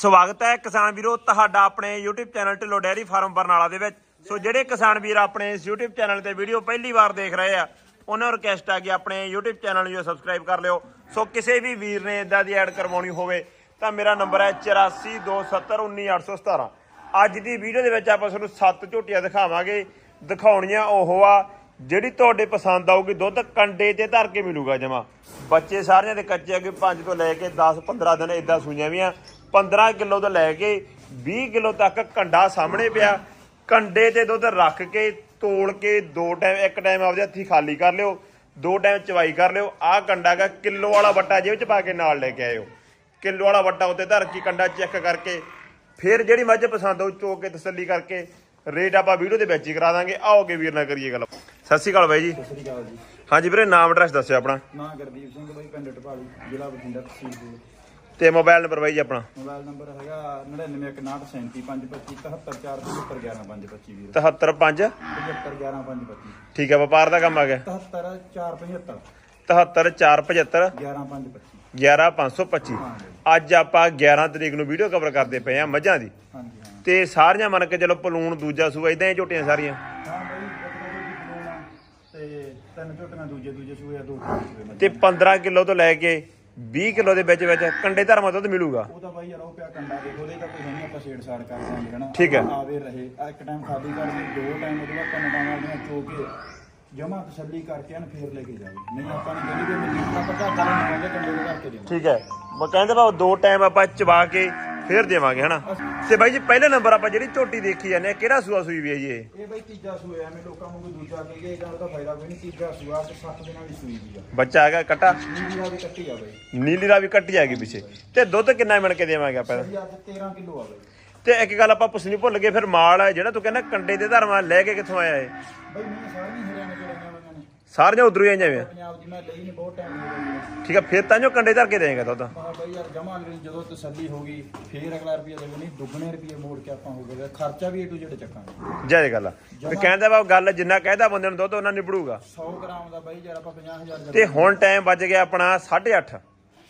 ਸਵਾਗਤ ਹੈ ਕਿਸਾਨ ਵੀਰੋ, ਤੁਹਾਡਾ ਆਪਣੇ YouTube channel Dhillon dairy farm Barnala ਦੇ ਵਿੱਚ। ਸੋ ਜਿਹੜੇ ਕਿਸਾਨ ਵੀਰ ਆਪਣੇ ਇਸ YouTube ਚੈਨਲ ਤੇ ਵੀਡੀਓ ਪਹਿਲੀ ਵਾਰ ਦੇਖ ਰਹੇ ਆ, ਉਹਨਾਂ ਨੂੰ ਰਿਕਵੈਸਟ ਆ ਕਿ ਆਪਣੇ YouTube ਚੈਨਲ ਨੂੰ ਸਬਸਕ੍ਰਾਈਬ ਕਰ ਲਿਓ। ਸੋ ਕਿਸੇ ਵੀ ਵੀਰ ਨੇ ਇਦਾਂ ਦੀ ਐਡ ਕਰਵਾਉਣੀ ਹੋਵੇ, ਤਾਂ ਮੇਰਾ ਨੰਬਰ ਹੈ 8427191817 ਅੱਜ ਦੀ ਵੀਡੀਓ ਦੇ ਵਿੱਚ ਆਪਾਂ ਤੁਹਾਨੂੰ ਸੱਤ ਝੋਟੀਆਂ ਦਿਖਾਵਾਂਗੇ। ਦਿਖਾਉਣੀਆਂ ਉਹ ਆ, ਜਿਹੜੀ ਤੁਹਾਡੇ ਪਸੰਦ ਆਊਗੀ, ਦੁੱਧ ਕੰਡੇ ਤੇ ਧਰ ਕੇ ਮਿਲੂਗਾ ਜਮਾ। ਬੱਚੇ ਸਾਰਿਆਂ ਦੇ ਕੱਚੇ ਅੱਗੇ ਕਿ 5 ਤੋਂ ਲੈ ਕੇ 10 15 ਦਿਨ ਇਦਾਂ ਸੂਈਆਂ ਵੀ ਆ। 15 ਕਿਲੋ ਤੋਂ ਲੈ ਕੇ 20 ਕਿਲੋ ਤੱਕ ਕੰਡਾ ਸਾਹਮਣੇ ਪਿਆ। ਕੰਡੇ ਤੇ ਦੁੱਧ ਰੱਖ ਕੇ ਤੋਲ ਕੇ ਦੋ ਟਾਈਮ ਇੱਕ ਟਾਈਮ ਆਪਦੇ ਹੱਥੀ ਖਾਲੀ ਕਰ ਲਿਓ ਦੋ ਟਾਈਮ ਚਵਾਈ ਕਰ ਲਿਓ। ਆਹ ਕੰਡਾ ਗਾ ਕਿਲੋ ਵਾਲਾ ਵੱਟਾ ਜੇਬ ਚ ਪਾ ਕੇ ਨਾਲ ਲੈ ਕੇ ਆਇਓ। ਕਿਲੋ ਵਾਲਾ ਵੱਟਾ ਉੱਤੇ ਧਰ ਕੇ ਕੰਡਾ ਚੈੱਕ ਕਰਕੇ ਫਿਰ ਜਿਹੜੀ ਮੱਝ ਪਸੰਦ ਆਊ ਚੋ ਕੇ ਤਸੱਲੀ ਕਰਕੇ ਰੇਟ ਆਪਾਂ ਵੀਡੀਓ ਦੇ ਵਿੱਚ ਹੀ ਕਰਾ ਦਾਂਗੇ। ਆਓਗੇ ਵੀਰ ਨਾਲ ਕਰੀਏ ਗੱਲ। ਸਤਿ ਸ਼੍ਰੀ ਅਕਾਲ ਬਾਈ ਜੀ। ਸਤਿ ਸ੍ਰੀ ਅਕਾਲ ਜੀ। ਹਾਂਜੀ ਵੀਰੇ ਨਾਮ ਐਡਰੈਸ ਦੱਸਿਓ ਆਪਣਾ। ਨਾਂ ਗੁਰਦੀਪ ਸਿੰਘ ਬਾਈ ਪਿੰਡ ਢਪਾਲੀ ਜ਼ਿਲ੍ਹਾ ਬਠਿੰਡਾ ਤਹਿਸੀਲ ਦੇ ਤੇ ਮੋਬਾਈਲ ਨੰਬਰ ਬਾਈ ਜੀ ਆਪਣਾ। ਮੋਬਾਈਲ ਨੰਬਰ ਹੈਗਾ 9919375525 ਵੀਰ। 775 75525 ਠੀਕ ਹੈ ਵਪਾਰ ਦਾ ਕੰਮ ਆ ਗਿਆ। 77475 77475 11525 11525 ਹਾਂ ਜੀ। ਅੱਜ ਆਪਾਂ 11 ਤਰੀਕ ਨੂੰ ਵੀਡੀਓ ਕਵਰ ਕਰਦੇ ਪਏ ਆ ਮੱਝਾਂ ਦੀ। ਤੇ ਸਾਰੀਆਂ ਮੰਨ ਕੇ ਚਲੋ ਪਲੂਣ ਦੂਜਾ ਸੂਆ ਇਦਾਂ ਹੀ ਝੋਟੀਆਂ ਸਾਰੀਆਂ। ਤੇ 15 ਕਿਲੋ ਤੋਂ ਲੈ ਕੇ 20 ਕਿਲੋ ਦੇ ਵਿੱਚ ਵਿੱਚ ਕੰਡੇ ਧਰਮਾਂ ਦੁੱਧ ਮਿਲੂਗਾ। ਉਹ ਤਾਂ ਬਾਈ ਯਾਰ ਉਹ ਪਿਆ ਕੰਡਾ ਦੇਖੋ ਉਹਦੇ ਤਾਂ ਕੋਈ ਨਹੀਂ ਆਪਾਂ ਛੇੜ ਛਾੜ ਕਰ ਦਾਂਗੇ ਹਨਾ? ਠੀਕ ਹੈ। ਆਵੇ ਰਹੇ। ਆ ਇੱਕ ਟਾਈਮ ਖਾਲੀ ਕਰ ਦੇ ਦੋ ਟਾਈਮ ਉਹਦੇ ਬਾਅਦ ਟਾਈਮ ਆਪਣੀਆਂ ਚੋ ਕੇ ਜਮਾ ਤਸੱਲੀ ਕਰਕੇ ਹਨ ਫੇਰ ਲੈ ਕੇ ਜਾਵੇ ਨਹੀਂ ਆਪਾਂ ਨੂੰ ਜਿਹੜੀ ਵੀ ਮਿਲੀ ਆਪਾਂ ਘਰ ਦਾ ਨਹੀਂ ਕਹਿੰਦੇ ਕੰਡੇ ਦੇ ਕਰਕੇ ਦੇਣਾ ਠੀਕ ਹੈ। ਮੈਂ ਕਹਿੰਦਾ ਬਾ ਦੋ ਟਾਈਮ ਆਪਾਂ ਚਬਾ ਕੇ ਫੇਰ ਦੇਵਾਂਗੇ ਹਨਾ? ਤੇ ਬਾਈ ਜੀ ਪਹਿਲੇ ਨੰਬਰ ਆਪਾਂ ਜਿਹੜੀ ਝੋਟੀ ਦੇਖੀ ਜਾਂਦੇ ਆ ਕਿਹੜਾ ਸੂਆ ਸੂਈ ਵੀ ਹੈ ਜੀ ਇਹ? ਇਹ ਬਈ ਤੀਜਾ ਸੂਆ ਐਵੇਂ ਲੋਕਾਂ ਨੂੰ ਕੋਈ ਦੂਜਾ ਕਹੇ ਗਏ ਇਹਦਾ ਉਹਦਾ ਫਾਇਦਾ ਕੋਈ ਨਹੀਂ ਤੀਜਾ ਸੂਆ ਤੇ 7 ਦਿਨਾਂ ਦੀ ਸੂਈ ਦੀ ਆ। ਬੱਚਾ ਹੈਗਾ ਕਟਾ? ਨੀਲੀ ਦਾ ਵੀ ਕੱਟੀ ਆ ਬਈ। ਨੀਲੀ ਦਾ ਵੀ ਕੱਟੀ ਹੈਗੀ ਪਿੱਛੇ। ਤੇ ਦੁੱਧ ਕਿੰਨਾ ਮਿਣ ਕੇ ਦੇਵਾਂਗੇ ਆਪਾਂ? ਸਹੀ ਅੱਜ 13 ਕਿਲੋ ਆ ਬਈ। ਤੇ ਇੱਕ ਗੱਲ ਆਪਾਂ ਪੁੱਛਣੀ ਭੁੱਲ ਗਏ ਫਿਰ ਮਾਲ ਹੈ ਜਿਹੜਾ ਤੂੰ ਕਹਿੰਦਾ ਕੰਡੇ ਦੇ ਧਰਮਾਂ ਲੈ ਕੇ ਕਿੱਥੋਂ ਆਇਆ ਇਹ? ਬਈ ਮੈਂ ਸਾਰੀਆਂ ਹਰਿਆਣੇ ਨੇ ਸਾਰੀਆਂ ਉਧਰੋਂ ਹੀ ਆਈਆਂ ਵੇ ਪੰਜਾਬ ਦੀ ਮੈਂ ਲਈ ਨਹੀਂ ਬਹੁਤ ਟਾਈਮ ਹੋ ਗਿਆ ਠੀਕ ਹੈ ਫਿਰ ਤਾਂ ਜੋ ਕੰਡੇ ਧਰ ਕੇ ਦੇਂਗੇ ਦੁੱਧ। ਮਹਾ ਬਈ ਯਾਰ ਜਮਾ ਜਦੋਂ ਤਸੱਲੀ ਹੋ ਗਈ ਫੇਰ ਅਗਲਾ ਰੁਪਈਆ ਦੇਵੇ ਨਹੀਂ ਦੁੱਗਣੇ ਰੁਪਈਏ ਮੋੜ ਕੇ ਆਪਾਂ ਹੋ ਖਰਚਾ ਵੀ ਏ ਟੂ ਜ਼ੈਡ ਚੱਕਾਂਗੇ। ਜੈ ਗੱਲ ਆ। ਵੀ ਕਹਿੰਦਾ ਵਾ ਗੱਲ ਜਿੰਨਾ ਕਹਿਦਾ ਬੰਦੇ ਨੂੰ ਦੁੱਧ ਉਹਨਾਂ ਨਿਬੜੂਗਾ। 100 ਗ੍ਰਾਮ ਦਾ ਬਈ ਯਾਰ ਆਪਾਂ 50000 ਦਾ ਤੇ ਹੁਣ ਟਾਈਮ ਵੱਜ ਗਿਆ ਆਪਣਾ 8:30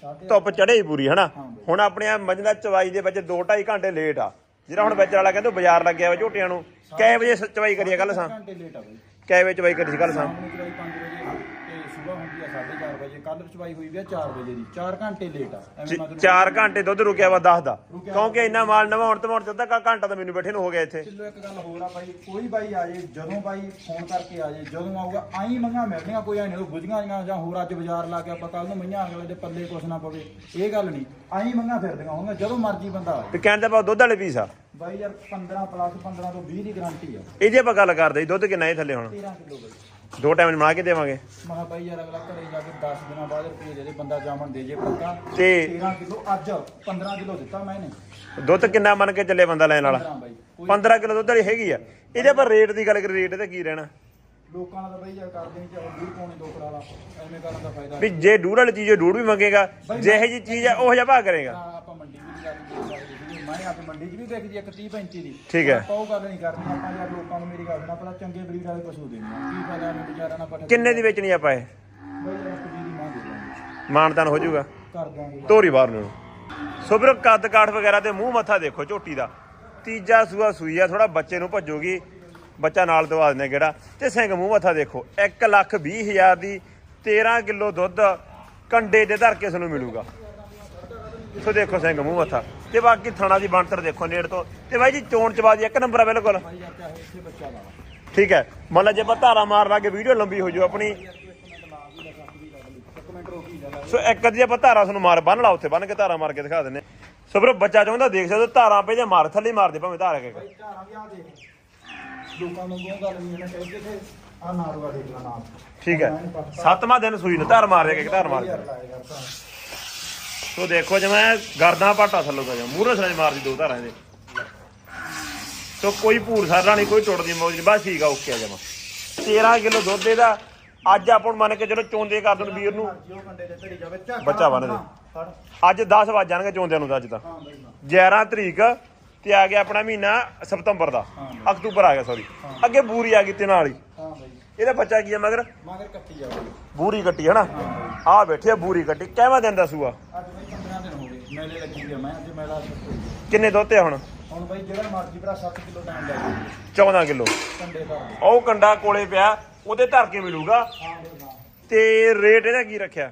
ਸਾਢੇ ਧੁੱਪ ਚੜੇ ਹੀ ਪੂਰੀ ਹਨਾ। ਹੁਣ ਆਪਣੇ ਆ ਮੱਝਾਂ ਚਵਾਈ ਦੇ ਵਿੱਚ 2.5 ਘੰਟੇ ਲੇਟ ਆ। ਜਿਹੜਾ ਹੁਣ ਵਿੱਚ ਵਾਲਾ ਕਹਿੰਦਾ ਬਾਜ਼ਾਰ ਲੱਗਿਆ ਵਾ ਝੋਟੀਆਂ ਨੂੰ। ਕੈ ਵਜੇ ਚਵਾਈ ਕਰੀਏ ਕੱਲ ਸਾਂ ਘੰਟੇ ਲੇਟ ਆ ਬਈ। ਕੈ ਵਜੇ ਚਵਾਈ ਕਰੀ ਸੀ ਕੱਲ ਸਾਂ ਸ਼ਾਮ ਨੂੰ ਚਵਾਈ 5 ਵਜੇ ਤੇ ਸਵੇਰ ਹੁੰਦੀ ਆ 4:30 ਵਜੇ। ਕੱਲ ਚਵਾਈ ਹੋਈ ਵੀ ਆ 4 ਵਜੇ ਦੀ। 4 ਘੰਟੇ ਲੇਟ ਆ। ਐਵੇਂ ਮਤਲਬ 4 ਘੰਟੇ ਦੁੱਧ ਰੁਕਿਆ ਵਾ 10 ਦਾ। ਕਿਉਂਕਿ ਇੰਨਾ ਮਾਲ ਨਵਾਉਣ ਧਵਾਉਣ ਚ ਅੱਧਾ ਕੁ ਘੰਟਾ ਤਾਂ ਮੈਨੂੰ ਬੈਠੇ ਨੂੰ ਹੋ ਗਿਆ ਇੱਥੇ। ਚਲੋ ਇੱਕ ਗੱਲ ਹੋਰ ਆ ਬਾਈ ਕੋਈ ਬਾਈ ਆ ਜੇ ਜਦੋਂ ਬਾਈ ਫੋਨ ਕਰਕੇ ਆ ਜੇ ਜਦੋਂ ਆਊਗਾ ਆਈ ਮੰਗਾ ਮਿਲਣੀਆਂ ਕੋਈ ਐ ਨਹੀਂ ਬੁਝੀਆਂ ਜਾਂ ਜਾਂ ਹੋਰ ਅੱਜ ਬਾਜ਼ਾਰ ਲਾ ਕੇ ਆਪਾਂ ਕੱਲ ਨੂੰ ਮਈਆਂ ਅਗਲੇ ਦੇ ਪੱਲੇ ਕੁਛ ਨਾ ਪਵੇ। ਇਹ ਗੱਲ ਨਹੀਂ ਆਈ ਮੰਗਾ ਫਿਰਦੀਆਂ ਹੋਣਗੀਆਂ ਜਦੋਂ ਮਰਜ਼ੀ ਬੰਦਾ ਵੀ ਕਹਿੰਦਾ ਦੁੱਧ ਵਾਲੇ ਪੀਸ ਆ। ਬਾਈ ਯਾਰ 15 ਪਲੱਸ 15 ਤੋਂ 20 ਦੀ ਗਾਰੰਟੀ ਆ। ਇਹਦੀ ਆਪਾਂ ਗੱਲ ਕਰਦੇ ਸੀ, ਦੁੱਧ ਕਿੰਨਾ ਇਹ ਥੱਲੇ ਹੁਣ? 13 ਕਿਲੋ ਬਾਈ। ਦੋ ਟਾਈਮ ਬਣਾ ਕੇ ਦੇਵਾਂਗੇ। ਮਹਾ ਬਾਈ ਯਾਰ ਅਗਲਾ ਘਰੇ ਜਾ ਕੇ 10 ਦਿਨਾਂ ਬਾਅਦ ਰੁਪਏ ਦੇ ਦੇ ਬੰਦਾ ਜਾਮਣ ਦੇ ਜੇ ਪੱਕਾ। ਤੇ 13 ਕਿਲੋ ਅੱਜ 15 ਕਿਲੋ ਦਿੱਤਾ ਮੈਂ ਇਹਨੇ। ਦੁੱਧ ਕਿੰਨਾ ਮੰਨ ਕੇ ਚੱਲੇ ਬੰਦਾ ਲੈਣ ਵਾਲਾ? 15 ਬਾਈ। ਕੋਈ 15 ਕਿਲੋ ਦੁੱਧ ਵਾਲੀ ਹੈਗੀ ਆ। ਇਹਦੇ ਪਰ ਰੇਟ ਦੀ ਗੱਲ ਕਰੀ ਰੇਟ ਤੇ ਕੀ ਰਹਿਣਾ? ਲੋਕਾਂ ਤਾਂ ਬਾਈ ਯਾਰ ਕਰਦੇ ਨਹੀਂ ਚਾਹੇ 20 ਪੌਣੇ ਦੋ ਕਰਾ ਲਾ। ਐਵੇਂ ਕਰਨ ਦਾ ਫਾਇਦਾ ਵੀ ਜੇ ਡੂੜ ਵਾਲੀ ਚੀਜ਼ ਡੂੜ ਵੀ ਮੰਗੇਗਾ ਜਿਹੇ ਜੀ ਚੀਜ਼ ਆ ਉਹ ਜਿਹਾ ਭਾਅ ਕਰੇਗਾ। ਆਪਾਂ ਮੰਡੀ ਵੀ ਮੈਂ ਆਪ ਮੰਡੀ 'ਚ ਵੀ ਦੇਖਦੀ ਇੱਕ 30 35 ਦੀ। ਠੀਕ ਹੈ। ਆਪਾਂ ਉਹ ਗੱਲ ਨਹੀਂ ਕਰਨੀ ਆਪਾਂ ਯਾਰ ਲੋਕਾਂ ਨੂੰ ਮੇਰੀ ਗੱਲ ਸੁਣਾ ਪਹਿਲਾਂ ਚੰਗੇ ਬਰੀਡ ਵਾਲੇ ਪਸ਼ੂ ਦੇਣੇ ਆ। ਕੀ ਫਾਇਦਾ ਨਹੀਂ ਵਿਚਾਰਾ ਨਾ ਪਟੇ ਕਿੰਨੇ ਦੀ ਵੇਚਣੀ ਆਪਾਂ ਇਹ? ਬਾਈ ਇੱਕ ਦੀ ਦੇ ਮਾਨਤਾਨ ਹੋ ਜਾਊਗਾ। ਕਰ ਦਾਂਗੇ। ਧੋਰੀ ਬਾਹਰ ਨੂੰ। ਸੋ ਵੀਰੋ ਕੱਦ ਕਾਠ ਵਗੈਰਾ ਤੇ ਮੂੰਹ ਮੱਥਾ ਦੇਖੋ ਝੋਟੀ ਦਾ। ਤੀਜਾ ਸੂਆ ਸੂਈ ਆ ਥੋੜਾ ਬੱਚੇ ਨੂੰ ਭੱਜੂਗੀ। ਬੱਚਾ ਨਾਲ ਦਵਾ ਦਿੰਦੇ ਕਿਹੜਾ ਤੇ ਸਿੰਘ ਮੂੰਹ ਮੱਥਾ ਦੇਖੋ 1 ਲੱਖ 20 ਹਜ਼ਾਰ ਦੀ 13 ਕਿਲੋ ਦੁੱਧ ਕੰਡੇ ਦੇ ਧਰ ਕੇ ਇਸ ਨੂੰ ਮਿਲੂਗਾ। ਸੋ ਦੇਖੋ ਸਿੰਘ ਮੂੰਹ ਮੱਥਾ। ਤੇ ਬਾਕੀ ਥਣਾ ਦੀ ਬਣਤਰ ਦੇਖੋ ਨੇੜ ਤੋਂ। ਤੇ ਬਾਈ ਜੀ ਚੋਣ ਚਬਾਦੀ ਇੱਕ ਨੰਬਰ ਆ ਬਿਲਕੁਲ। ਠੀਕ ਹੈ। ਮੰਨ ਲਾ ਜੇ ਆਪਾਂ ਧਾਰਾ ਮਾਰ ਲਾਂਗੇ ਵੀਡੀਓ ਲੰਬੀ ਹੋ ਜੂ ਆਪਣੀ। ਸੋ ਇੱਕ ਅੱਧੀ ਆਪਾਂ ਧਾਰਾ ਤੁਹਾਨੂੰ ਮਾਰ ਬੰਨ ਲਾ ਉੱਥੇ ਬੰਨ ਕੇ ਧਾਰਾ ਮਾਰ ਕੇ ਦਿਖਾ ਦਿੰਨੇ ਸੋ ਵੀਰੋ ਬੱਚਾ ਚਾਹੁੰਦਾ ਦੇਖ ਸਕਦੇ ਧਾਰਾਂ ਪੇ ਜੇ ਮਾਰ ਥੱਲੇ ਮਾਰਦੇ ਭਾਵੇਂ ਧਾਰਾ ਕੇ। ਬਾਈ ਧਾਰਾਂ ਵੀ ਆ ਦੇਖ। ਲੋਕਾਂ ਨੂੰ ਗੱਲ ਨਹੀਂ ਨਾ ਕਹਿੰਦੇ ਤੇ ਆ ਨਾਰਵਾ ਦੇਖ ਲਾ ਨਾਮ। ਠੀਕ ਹੈ। ਸੱਤਵਾਂ ਦਿਨ ਸੂਈ ਨੂੰ ਧਾਰ ਮਾਰ ਦੇ ਕੇ ਧਾਰ ਮਾਰ ਦੇ। ਭਰਾ ਸੋ ਦੇਖੋ ਜਿਵੇਂ ਗਰਦਾਂ ਪਾਟਾ ਥੱਲੋਂ ਦਾ ਜਾ ਮੂਹਰੇ ਸਣੇ ਮਾਰਦੀ ਦੋ ਧਾਰਾਂ ਦੇ ਸੋ ਕੋਈ ਭੂਰ ਸਾਰਾ ਨਹੀਂ ਕੋਈ ਟੁੱਟਦੀ ਮੌਜ ਨਹੀਂ ਬਸ ਠੀਕ ਆ ਓਕੇ ਆ ਜਮਾ। 13 ਕਿਲੋ ਦੁੱਧ ਇਹਦਾ ਅੱਜ ਆਪਾਂ ਮੰਨ ਕੇ ਚਲੋ ਚੋਂਦੇ ਕਰ ਦੇਣ ਵੀਰ ਨੂੰ। ਬੱਚਾ ਬੰਨ ਦੇ। ਅੱਜ 10 ਵਜ ਜਾਣਗੇ ਚੋਂਦਿਆਂ ਨੂੰ ਅੱਜ ਤਾਂ। ਹਾਂ ਬਾਈ ਹਾਂ 11 ਤਰੀਕ ਤੇ ਆ ਗਿਆ ਆਪਣਾ ਮਹੀਨਾ ਸਤੰਬਰ ਦਾ। ਅਕਤੂਬਰ ਆ ਗਿਆ ਸੌਰੀ ਅੱਗੇ ਬੂਰੀ ਆ ਗਈ ਤੇ ਨਾਲ ਹੀ। ਹਾਂ ਇਹਦਾ ਬੱਚਾ ਕੀ ਆ ਮਗਰ? ਮਗਰ ਕੱਟੀ ਜਾਵੇ ਬੂਰੀ ਕੱਟੀ ਹਨਾ? ਆ ਬੈਠੇ ਆ ਬੂਰੀ ਕੱਟੀ। ਕਹਿਵਾ ਦਿਨ ਦਾ ਸੂਆ? ਅੱਜ ਬਾਈ 15 ਦਿਨ ਹੋ ਗਏ ਮੇਲੇ ਹੋਈ ਆ ਕਿੰਨੇ ਆ ਹੁਣ? ਹੁਣ ਬਾਈ ਜਿਹੜਾ ਮਰਜ਼ੀ ਭਰਾ 7 ਕਿਲੋ ਟਾਈਮ ਲੈ ਜਾਓ 14 ਕਿਲੋ। ਕੰਡੇ ਦਾ ਉਹ ਕੰਡਾ ਕੋਲੇ ਪਿਆ ਉਹਦੇ ਧਰ ਕੇ ਮਿਲੂਗਾ। ਹਾਂ ਬਈ ਹਾਂ। ਤੇ ਰੇਟ ਇਹਦਾ ਕੀ ਰੱਖਿਆ?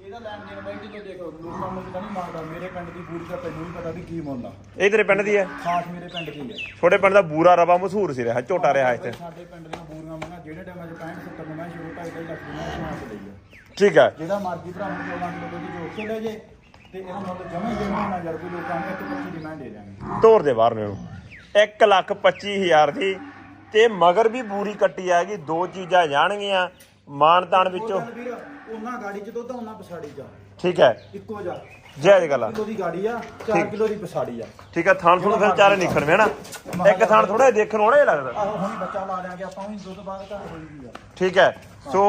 ਇਹਦਾ ਲੈਣ ਦੇਣ ਬਾਈ ਕਿਲੋ ਦੇਖੋ ਲੋਕਾਂ ਨੂੰ ਤਾਂ ਨਹੀਂ ਮੰਗਦਾ ਮੇਰੇ ਪਿੰਡ ਦੀ ਬੂਰੀ ਦਾ ਤੈਨੂੰ ਵੀ ਪਤਾ ਵੀ ਕੀ ਮੁੱਲ ਆ। ਇਹ ਤੇਰੇ ਪਿੰਡ ਦੀ ਹੈ? ਖਾਸ ਮੇਰੇ ਪਿੰਡ ਦੀ ਹੈ। ਛੋਟੇ ਪਿੰਡ ਦਾ ਬੂਰਾ ਰਵਾ ਮਸ਼ਹੂਰ ਸੀ ਰਿਹਾ ਝੋਟਾ ਰਿਹਾ ਇੱਥੇ। ਸਾਡੇ ਪਿੰਡ ਦੀਆਂ ਬੂਰੀਆਂ ਮੰਗਾ ਜਿਹੜੇ ਟਾਈਮਾਂ 'ਚ 65 70 ਨੂੰ ਮੈਂ ਸ਼ੁਰੂ ਢਾਈ ਢਾਈ ਲੱਖ ਦੀ ਮੈਂ ਲਈ ਆ ਠੀਕ ਹੈ। ਜਿਹੜਾ ਮਰਜ਼ੀ ਭਰਾ ਨੂੰ 14 ਕਿਲੋ ਦੁੱਧ ਜੋੜ ਕੇ ਲੈ ਜੇ। ਤੇ ਇਹਨਾਂ ਮੁੱਲ ਜਮੇ ਜਮੇ ਨਾ ਯਾਰ ਕੋਈ ਲੋਕਾਂ ਨੂੰ ਇੱਕ ਪੱਚੀ ਦੀ ਮੈਂ ਦੇ ਦਿਆਂਗੇ ਤੋਰ ਦੇ ਬਾਹਰ ਨੇ। ਉਹਨੂੰ 1 ਲੱਖ 25 ਹਜ਼ਾਰ ਦੀ ਤੇ ਮਗਰ ਵੀ ਬੂਰੀ ਕੱਟੀ ਆਏਗੀ ਦੋ ਚੀਜ਼ਾਂ ਜਾਣਗੀਆਂ ਮਾਨ ਤਾਨ ਉਹ ਵਿੱਚੋਂ। ਚੱਲ ਵੀਰ ਉਹਨਾਂ ਗਾੜੀ 'ਚ ਦੁੱਧ ਉਹਨਾਂ ਪਛਾੜੀ ਜਾ ਠੀਕ ਹੈ। ਇੱਕੋ ਜਾ ਜੈ ਗੱਲ ਆ ਕਿਲੋ ਦੀ ਗਾੜੀ ਆ 4 ਕਿਲੋ ਦੀ ਪਛਾੜੀ ਆ। ਠੀਕ ਹੈ ਥਾਣ ਥੋੜਾ ਫਿਰ ਚਾਰੇ ਨਿਕਣ ਨਾ? ਇੱਕ ਥਾਣ ਥੋੜਾ ਦੇਖਣ ਨੂੰ ਇਹ ਲੱਗਦਾ। ਆਹੋ ਹੁਣੀ ਬੱਚਾ ਲਾ ਦਿਆਂਗੇ ਆਪਾਂ ਵੀ ਦੁੱਧ ਬਾਅਦ ਘਰ ਹੋਈ ਵੀ ਆ ਠੀਕ ਹੈ। ਸੋ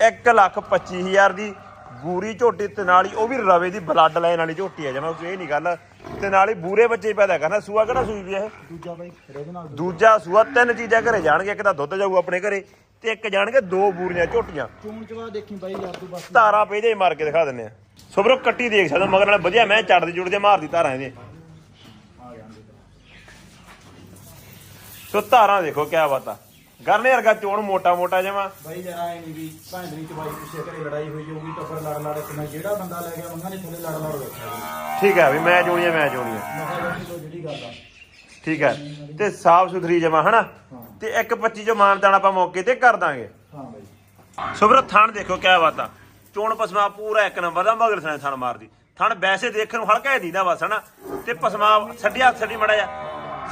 1 ਲੱਖ 25 ਹਜ਼ਾਰ ਦੀ ਬੂਰੀ ਝੋਟੀ ਤੇ ਨਾਲ ਹੀ ਉਹ ਵੀ ਰਵੇ ਦੀ ਬਲੱਡ ਲਾਈਨ ਵਾਲੀ ਝੋਟੀ ਹੈ ਜਮਾ ਇਹ ਨਹੀਂ ਗੱਲ। ਤੇ ਨਾਲ ਹੀ ਬੂਰੇ ਬੱਚੇ ਪੈਦਾ ਕਰਨਾ ਸੂਆ ਕਿਹੜਾ ਸੂਈ ਵੀ ਇਹ? ਦੂਜਾ ਬਾਈ ਰੇਗ ਨਾਲ ਦੂਜਾ। ਸੂਆ ਤਿੰਨ ਚੀਜ਼ਾਂ ਘਰੇ ਜਾਣਗੇ ਇੱਕ ਤਾਂ ਦੁੱਧ ਜਾਊ ਆਪਣੇ ਘਰੇ ਤੇ ਇੱਕ ਜਾਣਗੇ ਦੋ ਬੂਰੀਆਂ ਝੋਟੀਆਂ। ਚੂਣ ਚਵਾ ਦੇਖੀ ਬਾਈ ਯਾਰ ਤੂੰ ਬਸ। ਧਾਰਾਂ ਹੀ ਮਾਰ ਕੇ ਦਿਖਾ ਦਿੰਨੇ ਆ। ਸੋ ਬਰੋ ਕੱਟੀ ਦੇਖ ਸਕਦੇ ਮਗਰ ਨਾਲ ਵਧੀਆ ਮੈਂ ਚੜਦੀ ਜੁੜਦੇ ਮਾਰਦੀ ਧਾਰਾਂ ਇਹਦੇ। ਸੋ ਧਾਰਾਂ ਦੇਖੋ ਕਿਆ ਬਾਤ ਆ। ਗਰਨੇ ਵਰਗਾ ਚੋਣ ਮੋਟਾ ਮੋਟਾ ਜਮਾ। ਬਾਈ ਜਰਾ ਐ ਨਹੀਂ ਵੀ ਭਾਂਡਰੀ ਚ ਬਾਈ ਪਿੱਛੇ ਘਰੇ ਲੜਾਈ ਹੋਈ ਜਾਊਗੀ ਟੱਬਰ ਲੜ ਲੜ ਕੇ ਮੈਂ ਜਿਹੜਾ ਬੰਦਾ ਲੈ ਗਿਆ ਮੰਗਾ ਨੇ ਥੱਲੇ ਲੜ ਲੜ ਬੈਠਾ ਠੀਕ ਹੈ ਵੀ ਮੈਂ ਜੋਣੀ ਆ ਮੈਂ ਕਿਹਾ ਜਿਹੜੀ ਗੱਲ ਆ। ਠੀਕ ਹੈ। ਤੇ ਸਾਫ਼ ਸੁਥਰੀ ਜਮਾ ਹਨਾ? ਹਾਂ। ਤੇ ਇੱਕ 25 ਜੋ ਮਾਨਦਾਨ ਆਪਾਂ ਮੌਕੇ ਤੇ ਕਰ ਦਾਂਗੇ। ਹਾਂ ਬਾਈ। ਸੋ ਵੀਰੋ ਥਣ ਦੇਖੋ ਕਿਆ ਬਾਤ ਆ। ਚੋਣ ਪਸਮਾ ਪੂਰਾ ਇੱਕ ਨੰਬਰ ਦਾ ਮਗਰ ਸਣੇ ਥਣ ਮਾਰਦੀ। ਥਣ ਵੈਸੇ ਦੇਖਣ ਨੂੰ ਹਲਕਾ ਹੀ ਦੀਦਾ ਬਸ ਹਨਾ? ਤੇ ਪਸਮਾ ਛੱਡਿਆ ਛੱਡੀ ਮੜਾ ਜਾ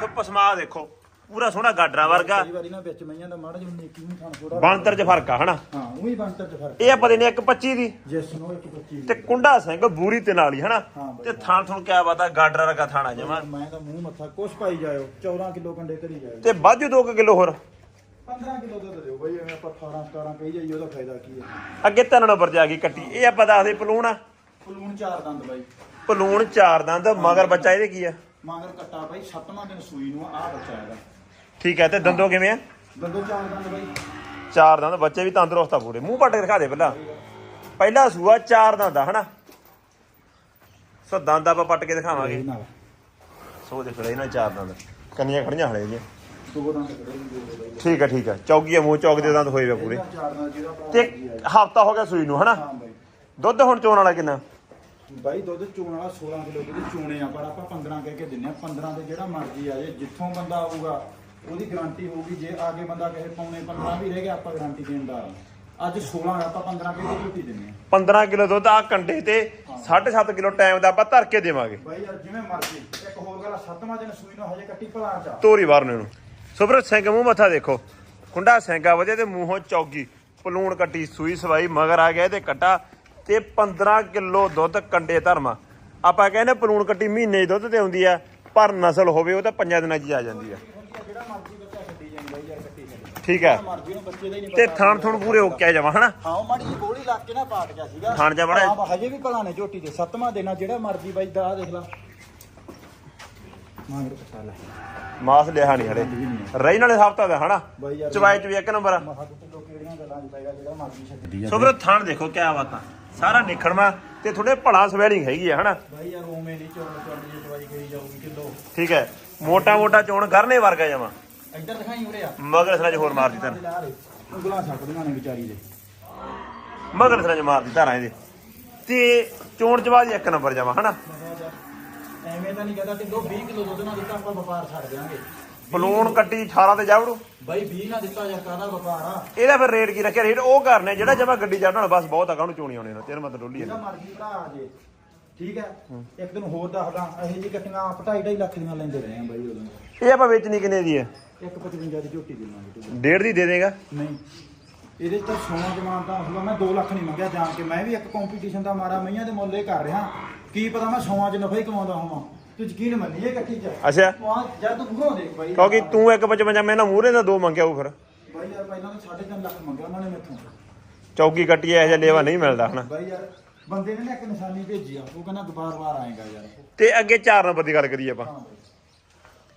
ਸੋ ਪਸਮਾ ਦੇਖੋ। ਪੂਰਾ ਸੋਹਣਾ ਗਾਡਰਾ ਵਰਗਾ। ਕਈ ਵਾਰੀ ਨਾ ਵਿੱਚ ਮਈਆਂ ਦਾ ਮਾੜਾ ਜਿਹਾ ਨੇਕੀ ਨੂੰ ਖਾਣ ਥੋੜਾ ਬਣਤਰ ਚ ਫ਼ਰਕ ਆ ਹਨਾ? ਹਾਂ ਉਹੀ ਬੰਤਰ ਚ ਫ਼ਰਕ ਇਹ ਆਪਾਂ ਦੇਨੇ ਇੱਕ 25 ਦੀ। ਜਿਸ ਨੂੰ ਇੱਕ ਬੱਚੀ ਤੇ ਕੁੰਡਾ ਸਿੰਘ ਬੂਰੀ ਤੇ ਨਾਲ ਹੀ ਹਨਾ? ਹਾਂ ਬਾਈ। ਤੇ ਥਣ ਥਣ ਕਿਆ ਬਾਤ ਆ ਗਾਡਰਾ ਵਰਗਾ ਥਾਣਾ ਜਮਾ। ਮੈਂ ਤਾਂ ਮੂੰਹ ਮੱਥਾ ਕੁਛ ਪਾਈ ਜਾਇਓ 14 ਕਿਲੋ ਕੰਡੇ ਕਰੀ ਜਾਇਓ। ਤੇ ਵਾਧੂ 2 ਕਿਲੋ ਹੋਰ। 15 ਕਿਲੋ ਦੁੱਧ ਦਿਓ ਬਾਈ ਐਵੇਂ ਆਪਾਂ 18 17 ਕਹੀ ਜਾਈਏ ਉਹਦਾ ਫਾਇਦਾ ਕੀ ਹੈ ਅੱਗੇ ਤਿੰਨ ਨੰਬਰ ਜਾ ਗਈ ਕੱਟੀ। ਇਹ ਆਪਾਂ ਦੱਸਦੇ ਪਲੂਣ ਆ। ਪਲੂਣ ਚਾਰ ਦੰਦ ਬਾਈ। ਪਲੂਣ ਚਾਰ ਦੰਦ ਮਗਰ ਬੱਚਾ ਇਹਦੇ ਕੀ ਆ? ਮਾਂਗਰ ਕੱਟਾ ਬਾਈ 7ਵਾਂ ਦਿਨ ਸੂਈ ਨੂੰ ਆ ਬੱਚਾ ਇਹਦਾ। ਠੀਕ ਹੈ ਤੇ ਦੰਦੋਂ ਕਿਵੇਂ ਆ? ਦੰਦੋ ਚਾਰ ਦੰਦ ਬਾਈ। ਚਾਰ ਦੰਦ ਬੱਚੇ ਵੀ ਤੰਦਰੁਸਤ ਆ ਪੂਰੇ ਮੂੰਹ ਪੱਟ ਕੇ ਦਿਖਾ ਦੇ ਪਹਿਲਾਂ। ਪਹਿਲਾ ਸੂਆ ਚਾਰ ਦੰਦ ਆ ਹਨਾ? ਸੋ ਦੰਦ ਆਪਾਂ ਪੱਟ ਕੇ ਦਿਖਾਵਾਂਗੇ। ਸੋ ਦੇਖ ਲੈ ਇਹਨਾਂ ਚਾਰ ਦੰਦ। ਕੰਨੀਆਂ ਖੜੀਆਂ ਹਲੇ ਜੀ ਦੋ ਠੀਕ ਹੈ ਠੀਕ ਹੈ ਆ ਮੂੰਹ ਚੌਕ ਦੇ ਦੰਦ ਹੋਏ ਵੇ ਪੂਰੇ। ਤੇ ਹਫਤਾ ਹੋ ਗਿਆ ਸੂਈ ਨੂੰ ਹਨਾ? ਦੁੱਧ ਹੁਣ ਚੋਣ ਵਾਲਾ ਕਿੰਨਾ? ਬਾਈ ਦੁੱਧ ਚੋਣ ਵਾਲਾ 16 ਕਿਲੋ ਦੁੱਧ ਚੋਣੇ ਆ ਪਰ ਆਪਾਂ 15 ਕਹਿ ਕੇ ਦਿੰਨੇ ਆ। 15 ਦੇ ਜਿਹੜਾ ਮਰਜ਼ੀ ਆ ਜੇ ਜਿੱਥੋਂ ਬੰਦਾ ਆਊਗਾ ਉਹਦੀ ਗਾਰੰਟੀ ਹੋਊਗੀ ਜੇ ਆਗੇ ਬੰਦਾ ਕਹੇ ਪੌਣੇ 15 ਵੀ ਰਹਿ ਗਿਆ ਆਪਾਂ ਗਾਰੰਟੀ ਦੇਣਦਾਰ ਆ। ਅੱਜ 16 ਆ ਆਪਾਂ 15 ਕਹਿ ਕੇ ਝੂਠੀ ਦਿੰਨੇ ਆ 15 ਕਿਲੋ ਦੁੱਧ ਆ ਕੰਡੇ ਤੇ 7.5 ਕਿਲੋ ਟਾਈਮ ਦਾ ਆਪਾਂ ਧਰ ਕੇ ਦੇਵਾਂਗੇ। ਬਾਈ ਯਾਰ ਜਿਵੇਂ ਮਰਜ਼ੀ। ਇੱਕ ਹੋਰ ਗੱਲ ਆ, ਸੱਤਵਾਂ ਦਿਨ ਸੂਈ ਨੂੰ ਹਜੇ ਕੱਟੀ ਭਲਾ ਚਾ ਤੋਰੀ ਬਾਹਰ ਨੂੰ। ਸੁਭਰ ਸਿੰਘ ਮੂੰਹ ਮੱਥਾ ਦੇਖੋ। ਕੁੰਡਾ ਸਿੰਘਾ ਵਜੇ ਤੇ ਮੂੰਹੋਂ ਚੌਗੀ। ਪਲੂਣ ਕੱਟੀ ਸੂਈ ਸਵਾਈ ਮਗਰ ਆ ਗਿਆ ਤੇ ਕੱਟਾ। ਤੇ 15 ਕਿਲੋ ਦੁੱਧ ਕੰਡੇ ਧਰਮਾ। ਆਪਾਂ ਕਹਿੰਦੇ ਪਲੂਣ ਕੱਟੀ ਮਹੀਨੇ ਦੀ ਦੁੱਧ ਤੇ ਹੁੰਦੀ ਆ। ਪਰ ਨਸਲ ਹੋਵੇ ਉਹ ਤਾਂ ਪੰਜਾਂ ਦਿਨਾਂ 'ਚ ਹੀ ਆ ਜਾਂਦੀ ਆ। ਜਿਹੜਾ ਮਰਜ਼ੀ ਬੱਚਾ ਕੱਟੀ ਜਾਈ ਬਾਈ ਯਾਰ ਕੱਟੀ ਜਾਈ ਠੀਕ ਹੈ ਮਰਜ਼ੀ ਨੂੰ ਬੱਚੇ ਦਾ ਹੀ ਨਹੀਂ ਤੇ ਥਾਣ ਥੁਣ ਪੂਰੇ ਓਕੇ ਆ ਜਾਵਾ ਹਨਾ? ਹਾਂ ਉਹ ਮਾੜੀ ਜਿਹੀ ਗੋਲੀ ਲੱਗ ਕੇ ਨਾ ਪਾਟ ਗਿਆ ਸੀਗਾ। ਥਣ ਜਾ ਮਾੜਾ- ਹਾਂ, ਹਜੇ ਵੀ ਭਲਾ ਨੇ ਝੋਟੀ ਦੇ ਸੱਤਵਾਂ ਦਿਨ ਆ ਜਿਹੜਾ ਮਰਜ਼ੀ ਬਾਈ ਦਾ ਦੇਖ ਲਾ। ਮਾਂਗਰ ਕੱਟਾ ਲੈ। ਮਾਸ ਲਿਆ ਨਹੀਂ ਹਲੇ। ਰਹੀ ਨਾਲੇ ਹਫਤਾ ਦਾ ਹਨਾ? ਚਵਾਈ ਚ ਵੀ ਇੱਕ ਨੰਬਰ ਆ। ਸੁਭਰ ਥਾਣ ਦੇਖੋ ਕਿਆ ਬਾਤਾਂ। ਸਾਰਾ ਨਿਖੜਵਾ। ਤੇ ਥੋੜੇ ਭਲਾ ਸਵੈਲਿੰਗ ਹੈਗੀ ਆ ਹਨਾ? ਬਾਈ ਯਾਰ ਉਵੇਂ ਨਹੀਂ ਚੋਣ ਚੋਣ ਦੀ ਦਵਾਈ ਕਰੀ ਜਾਊਗੀ ਕਿਲੋ। ਠੀਕ ਹੈ। ਮੋਟਾ ਮੋਟਾ ਚੋਣ ਕਰਨੇ ਵਰਗਾ ਜਾਵਾ ਇੱਧਰ ਦਿਖਾਈ ਉਰੇ ਆ। ਮਗਰ ਸਰਾਂ ਚ ਹੋਰ ਮਾਰਦੀ ਤਾਂ ਲਾ ਦੇ। ਉਂਗਲਾਂ ਛੱਡਦੀਆਂ ਨੇ ਵਿਚਾਰੀ ਦੇ। ਮਗਰ ਸਰਾਂ ਚ ਮਾਰਦੀ ਧਾਰਾਂ ਇਹਦੇ ਤੇ ਚੋਣ ਚ ਬਾਅਦ ਇੱਕ ਨੰਬਰ ਜਾਵਾ ਹਨਾ? ਐਵੇਂ ਤਾਂ ਨਹੀਂ ਕਹਦਾ ਕਿਲੋ 20 ਕਿਲੋ ਦੁੱਧ ਨਾਲ ਦਿੱਤਾ ਆਪਾਂ ਵਪਾਰ ਛੱਡ ਦਿਆਂਗੇ। ਬਲੂਨ ਕੱਟੀ 18 ਤੇ ਜਾਵੜੂ। ਬਾਈ 20 ਨਾਲ ਦਿੱਤਾ ਯਾਰ ਕਾਹਦਾ ਵਪਾਰ ਆ? ਇਹਦਾ ਫਿਰ ਰੇਟ ਕੀ ਰੱਖਿਆ? ਰੇਟ ਉਹ ਕਰਨੇ ਜਿਹੜਾ ਜਮਾ ਗੱਡੀ ਚੜਨਾ ਬਸ ਬਹੁਤ ਆ ਕਾਹਨੂੰ ਚੋਣੀ ਆਉਣੇ ਨੇ ਤੇਰੇ ਮਤ ਡੋਲੀ। ਮਰਜ਼ੀ ਭਰਾ ਆ ਜੇ ਠੀਕ ਹੈ? ਇੱਕ ਦਿਨ ਹੋਰ ਦੱਸਦਾ ਇਹੋ ਜੀ ਕੱਟੀਆਂ ਆਪ 2.5 ਲੱਖ ਦੀਆਂ ਲੈਂਦੇ ਰਹੇ ਆ ਬਾਈ ਉਦੋਂ। ਇਹ ਆਪਾਂ ਵੇਚਣੀ ਕਿੰਨੇ ਦੀ ਹੈ ਇੱਕ 55 ਦੀ ਝੋਟੀ ਦੇਵਾਂਗੇ ਤੂੰ। ਡੇਢ ਦੀ ਦੇ ਦੇਗਾ? ਨਹੀਂ। ਇਹਦੇ ਤਾਂ ਸੋਨਾ ਜਮਾਨ ਤਾਂ ਹੁੰਦਾ ਮੈਂ 2 ਲੱਖ ਨਹੀਂ ਮੰਗਿਆ ਜਾਣ ਕੇ। ਮੈਂ ਵੀ ਇੱਕ ਕੰਪੀਟੀਸ਼ਨ ਦਾ ਮਾਰਾ ਮਈਆਂ ਦੇ ਮੁੱਲ ਇਹ ਕਰ ਰਿਹਾ। ਕੀ ਪਤਾ ਮੈਂ ਸੋਆਂ 'ਚ ਨਫਾ ਹੀ ਕਮਾਉਂਦਾ ਹੋਵਾਂ। ਤੂੰ ਯਕੀਨ ਕੱਟੀ ਅੱਛਾ। ਜਦ ਤੂੰ ਭਗੋ ਦੇਖ ਬਾਈ। ਕਿਉਂਕਿ ਤੂੰ ਇੱਕ 55 ਮੈਂ ਨਾ ਮੂਹਰੇ ਦਾ ਦੋ ਮੰਗਿਆ ਉਹ ਫਿਰ। ਬਾਈ ਯਾਰ ਪਹਿਲਾਂ ਤਾਂ 3.5 ਲੱਖ ਮੰਗਿਆ ਉਹਨਾਂ ਨੇ ਮੈਥੋਂ। ਚੌਕੀ ਕੱਟੀ ਇਹੋ ਜਿਹਾ ਲੇਵਾ ਨਹੀਂ ਮਿਲਦਾ ਹਨਾ? ਬਾਈ ਯਾਰ ਬੰਦੇ ਨੇ ਨਾ ਇੱਕ ਨਿਸ਼ਾਨੀ ਭੇਜੀ ਆ ਉਹ ਕਹਿੰਦਾ ਬਾਰ-ਬਾਰ ਆਏਗਾ ਯਾਰ। ਤੇ ਅੱਗੇ 4 ਨੰਬਰ ਦੀ ਗੱਲ ਕਰੀਏ ਆਪਾਂ। ਹਾਂ ਬਾਈ।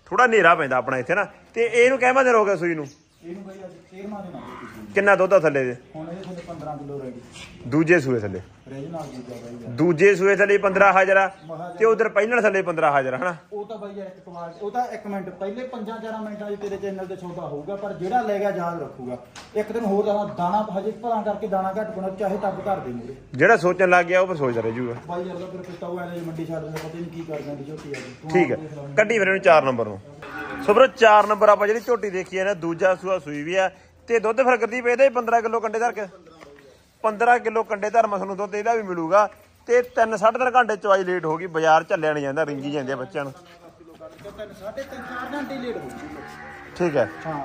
ਥੋੜਾ ਹਨੇਰਾ ਪੈਂਦਾ ਆਪਣਾ ਇੱਥੇ ਨਾ। ਤੇ ਇਹਨੂੰ ਕਹਿ ਦਿਨ ਹੋ ਗਿਆ ਸੂਈ ਨੂੰ। ਇਹਨੂੰ ਬਈ ਅੱਜ 13ਵਾਂ ਦਿਨ ਆ ਗਿਆ ਤੁਸੀਂ ਕਿੰਨਾ ਦੁੱਧ ਆ ਥੱਲੇ ਦੇ? ਹੁਣ ਇਹਦੇ ਥੱਲੇ 15 ਕਿਲੋ ਰਹਿ ਗਈ ਦੂਜੇ ਸੂਏ ਥੱਲੇ। ਨਾਲ ਦੂਜਾ ਬਾਈ ਯਾਰ। ਦੂਜੇ ਸੂਏ ਥੱਲੇ 15 ਹਾਜ਼ਰਾ ਤੇ ਉਧਰ ਪਹਿਲਣ ਥੱਲੇ 15 ਹਾਜ਼ਰਾ ਹਨਾ? ਉਹ ਤਾਂ ਬਾਈ ਯਾਰ ਇੱਕ ਕਮਾਲ ਉਹ ਤਾਂ ਇੱਕ ਮਿੰਟ ਪਹਿਲੇ 5-4 ਮਿੰਟਾਂ 'ਚ ਤੇਰੇ ਚੈਨਲ ਤੇ ਸੌਦਾ ਹੋਊਗਾ ਪਰ ਜਿਹੜਾ ਲੈ ਗਿਆ ਯਾਦ ਰੱਖੂਗਾ। ਇੱਕ ਦਿਨ ਹੋਰ ਦਾਣਾ ਦਾਣਾ ਹਜੇ ਭਲਾ ਕਰਕੇ ਦਾਣਾ ਘੱਟ ਕੋਣਾ ਚਾਹੇ ਟੱਬ ਧਰ ਦੇ ਮੂਰੇ ਜਿਹੜਾ ਸੋਚਣ ਲੱਗ ਗਿਆ ਉਹ ਫਿਰ ਸੋਚਦਾ ਰਹਿ ਜੂਗਾ ਬਾਈ ਯਾਰ ਦਾ ਫਿਰ ਪਿੱਤਾ ਉਹ ਐਨੇ ਮੰਡੀ ਛੱਡ ਦੇ ਪਤਾ ਨਹੀਂ ਕੀ ਕਰ ਜਾਂਦੀ ਝੋਟੀ ਆ ਠੀਕ ਹੈ। ਕੱਢੀ ਫਿਰ ਇਹਨੂੰ 4 ਨੰਬਰ ਨੂੰ। ਸੋ ਵੀਰੋ 4 ਨੰਬਰ ਆਪਾਂ ਜਿਹੜੀ ਝੋਟੀ ਦੇਖੀ ਹੈ ਨਾ ਦੂਜਾ ਸੂਆ ਸੂਈ ਵੀ ਆ। ਤੇ ਦੁੱਧ ਫਿਰ ਕਰਦੀ ਪਈ ਇਹਦੇ 15 ਕਿਲੋ ਕੰਡੇ ਧਰ ਕੇ 15 ਕਿਲੋ ਕੰਡੇ ਧਰ ਮਸ ਨੂੰ ਦੁੱਧ ਇਹਦਾ ਵੀ ਮਿਲੂਗਾ। ਤੇ 3 3.5 ਘੰਟੇ ਚਵਾਈ ਲੇਟ ਹੋ ਗਈ ਬਾਜ਼ਾਰ ਚੱਲਿਆ ਨਹੀਂ ਜਾਂਦਾ ਰਿੰਗੀ ਜਾਂਦੇ ਬੱਚਿਆਂ ਨੂੰ। ਹੋ ਠੀਕ ਹੈ। ਹਾਂ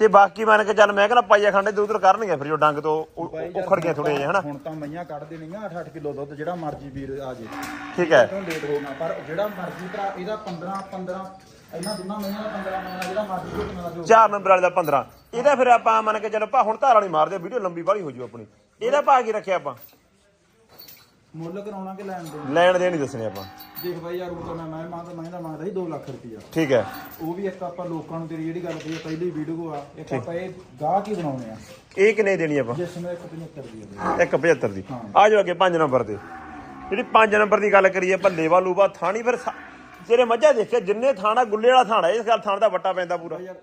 ਤੇ ਬਾਕੀ ਮੰਨ ਕੇ ਚੱਲ ਮੈਂ ਕਹਿੰਦਾ ਪਾਈਆ ਖੰਡੇ ਦੁੱਧ ਕਰਨਗੇ ਫਿਰ ਜੋ ਡੰਗ ਤੋਂ ਉਖੜ ਗਏ ਥੋੜੇ ਜਿਹਾ ਹਨਾ? ਹੁਣ ਤਾਂ ਮਈਆਂ ਕੱਢ ਦੇਣੀਆਂ 8-8 ਕਿਲੋ ਦੁੱਧ ਜਿਹੜਾ ਮਰਜ਼ੀ ਵੀਰ ਆ ਜੇ। ਠੀਕ ਹੈ। ਲੇਟ ਹੋਣਾ ਪਰ ਜਿਹੜਾ ਮਰਜ਼ੀ ਭਰਾ ਇਹਦਾ 15 15 ਇਹਨਾਂ ਦੋਨਾਂ ਮਹੀਨਿਆਂ ਦਾ 15 ਮਹੀਨਾ ਜਿਹੜਾ ਮਰਜ਼ੀ ਝੋਟੀਆਂ ਦਾ ਜੋ 4 ਨੰਬਰ ਵਾਲੇ ਦਾ 15 ਇਹਦਾ ਫਿਰ ਆਪਾਂ ਮੰਨ ਕੇ ਚੱਲ ਭਾ ਹੁਣ ਧਾਰ ਵਾਲੀ ਮਾਰਦੇ ਵੀਡੀਓ ਲੰਬੀ ਬਾਹਲੀ ਹੋ ਜੂ ਆਪਣੀ। ਇਹਦਾ ਭਾ ਕੀ ਰੱਖਿਆ ਆਪਾਂ। ਮੁੱਲ ਕਰਾਉਣਾ ਕਿ ਲੈਣ ਦੇ ਲੈਣ ਦੇ ਨਹੀਂ ਦੱਸਣੇ ਆਪਾਂ। ਦੇਖ ਬਾਈ ਯਾਰ ਉਹ ਤਾਂ ਮੈਂ ਮੈਂ ਮੰਗਦਾ ਮਹਿੰਦਾ ਮੰਗਦਾ ਸੀ 2 ਲੱਖ ਰੁਪਈਆ। ਠੀਕ ਹੈ। ਉਹ ਵੀ ਇੱਕ ਆਪਾਂ ਲੋਕਾਂ ਨੂੰ ਤੇਰੀ ਜਿਹੜੀ ਗੱਲ ਕਹੀ ਆ, ਪਹਿਲੀ ਵੀਡੀਓ ਆ ਇੱਕ ਆਪਾਂ ਇਹ ਗਾਹ ਕੀ ਬਣਾਉਣੇ ਆ? ਇਹ ਕਿੰਨੇ ਦੇਣੀ ਆਪਾਂ? ਜਿਸ ਨੂੰ 175 ਦੀ ਆ। 175 ਦੀ। ਆ ਜਾਓ ਅੱਗੇ 5 ਨੰਬਰ ਤੇ। ਜਿਹੜੀ 5 ਨੰਬਰ ਦੀ ਗੱਲ ਕਰੀਏ ਭੱਲੇ ਵਾ ਲੂਬਾ ਥਾਣੀ ਫਿਰ ਸਾ- ਜਿਹੜੇ ਮੱਝਾਂ ਦੇਖੇ ਜਿੰਨੇ ਥਾਣਾ ਗੁੱਲੇ ਵਾਲਾ ਥਾਣਾ ਇਸ ਗੱਲ ਥਾਣ ਦਾ ਵੱਟਾ ਪੈਂਦਾ ਪੂਰਾ। ਯਾਰ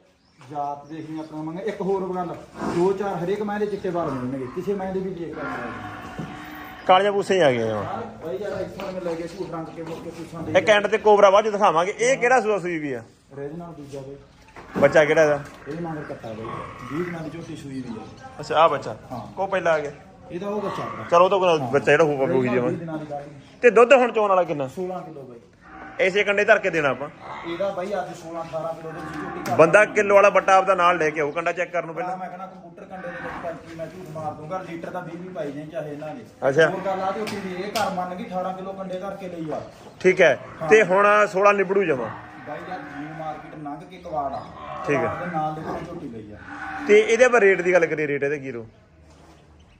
ਜਾਤ ਦੇਖੀ ਆਪਣਾ ਮੰਗੇ ਇੱਕ ਹੋਰ ਗੱਲ ਦੋ ਚਾਰ ਹਰੇਕ ਮੈਂ ਦੇ ਚਿੱਟੇ ਵਾਲ ਮਿਲਣਗੇ ਕਿਸੇ ਮੈਂ ਦੇ ਵੀ ਦੇਖ ਕਰ ਕਾਲੀਆਂ ਪੂਸੇ ਹੀ ਆ। ਗਈਆਂ ਜਮਾਂ। ਬਾਈ ਯਾਰ ਇੱਥੋਂ ਮੈਂ ਲੈ ਕੇ ਝੂਠ ਰੰਗ ਕੇ ਮੁੜ ਕੇ ਪੁੱਛਾਂ ਦੇ ਇੱਕ ਐਂਡ ਤੇ ਕੋਬਰਾ ਬਾਅਦ ਚ ਦਿਖਾਵਾਂਗੇ ਇਹ ਕਿਹੜਾ ਸੂਆ ਸੂਈ ਵੀ ਆ? ਰੇਜ ਨਾਲ ਦੂਜਾ ਬਈ। ਬੱਚਾ ਕਿਹੜਾ ਇਹਦਾ? ਇਹ ਮੰਗਰ ਕੱਟਾ ਬਈ 20 ਦਿਨਾਂ ਦੀ ਝੋਟੀ ਸੂਈ ਵੀ ਆ। ਅੱਛਾ ਆ ਬੱਚਾ। ਹਾਂ। ਕੋ ਪਹਿਲਾਂ ਆ ਗਿਆ। ਇਹਦਾ ਉਹ ਬੱਚਾ ਚਲੋ ਉਹ ਤਾਂ ਕੋਈ ਬੱਚਾ ਜਿਹੜਾ ਹੋਊਗਾ ਉਹੀ 20 ਦੇਵਾਂ ਦਿਨਾਂ ਦੀ ਗੱਲ ਤੇ ਦੁੱਧ ਹੁਣ ਚੋਣ ਵਾਲਾ ਕਿੰਨਾ? 16 ਕਿਲੋ ਬਈ। ਐਸੇ ਕੰਡੇ ਧਰ ਕੇ ਦੇਣਾ ਆਪਾਂ। ਇਹਦਾ ਬਾਈ ਅੱਜ 16 18 ਕਿਲੋ ਦੀ ਝੋਟੀ ਬੰਦਾ ਕਿਲੋ ਵਾਲਾ ਬੱਟਾ ਆਪਦਾ ਨਾਲ ਲੈ ਕੇ ਆਊ ਕੰਡਾ ਚੈੱਕ ਕਰਨ ਨੂੰ ਪਹਿਲਾਂ। ਮੈਂ ਕਹਿੰਦਾ ਕੰਪਿਊਟਰ ਕੰਡੇ ਦੇ ਵਿੱਚ ਪੰਚੀ ਮੈਂ ਝੂਠ ਮਾਰ ਦੂੰਗਾ ਲੀਟਰ ਦਾ 20 ਵੀ ਪਾਈ ਜਾਏ ਚਾਹੇ ਇਹਨਾਂ ਦੇ। ਅੱਛਾ। ਹੋਰ ਗੱਲ ਆ ਝੋਟੀ ਦੀ ਇਹ ਘਰ ਮੰਨ ਗਈ 18 ਕਿਲੋ ਕੰਡੇ ਕਰਕੇ ਲਈ ਆ। ਠੀਕ ਹੈ ਤੇ ਹੁਣ 16 ਨਿਬੜੂ ਜਮਾ। ਬਾਈ ਜੀਨ ਮਾਰਕੀਟ ਲੰਘ ਕੇ ਕਵਾੜ ਆ। ਠੀਕ ਹੈ। ਕਵਾੜ ਦੇ ਨਾਲ ਦੇ ਕੋਲ ਝੋਟੀ ਲਈ ਆ। ਤੇ ਇਹਦੇ ਪਰ ਰੇਟ ਦੀ ਗੱਲ ਕਰੀਏ ਰੇਟ ਇਹਦਾ ਕੀਰੋ